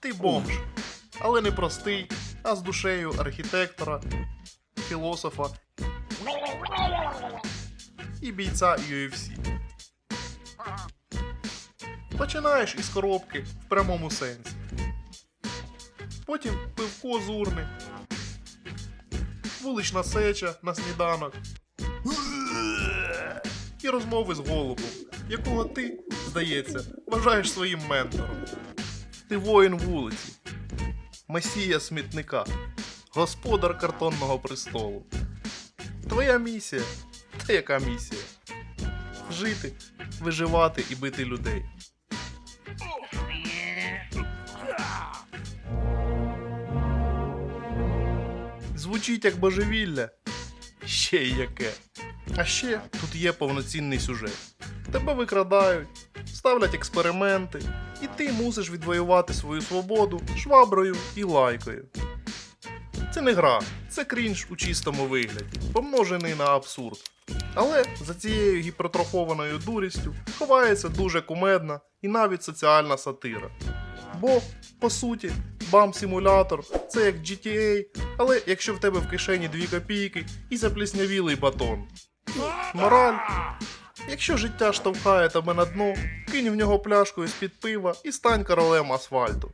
Ти бомж, але не простий, а з душею архітектора, філософа і бійця UFC. Починаєш із коробки в прямому сенсі. Потім пивко з урни, вулична сеча на сніданок і розмови з голубом, якого ти, здається, вважаєш своїм ментором. Ти воїн вулиці, месія смітника, господар картонного престолу. Твоя місія. Та яка місія? Жити, виживати і бити людей. Звучить як божевілля. Ще яке. А ще тут є повноцінний сюжет. Тебе викрадають, ставлять експерименти, і ти мусиш відвоювати свою свободу шваброю і лайкою. Це не гра, це крінж у чистому вигляді, помножений на абсурд. Але за цією гіпертрофованою дурістю ховається дуже кумедна і навіть соціальна сатира. Бо, по суті, бам-симулятор це як GTA, але якщо в тебе в кишені 2 копійки і запліснявілий батон. Мораль. Якщо життя штовхає тебе на дно, кинь в нього пляшку із-під пива і стань королем асфальту.